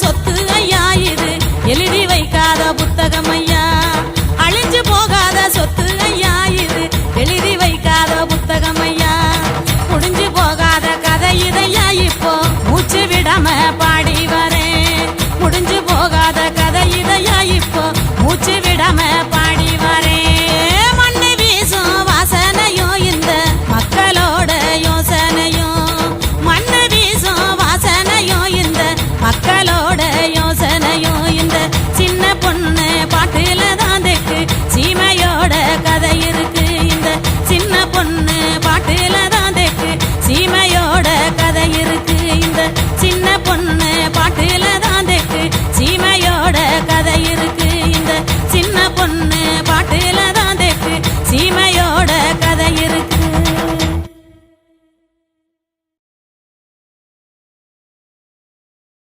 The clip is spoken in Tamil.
சொத்து ஐயா நாட்டுல தான் தெக்கு சீமையோட கதை இருக்கு. இந்த சின்ன பொண்ணு பாட்டுல தான் தெக்கு சீமையோட கதை இருக்கு. இந்த சின்ன பொண்ணு பாட்டுல தான் தெக்கு சீமையோட கதை இருக்கு.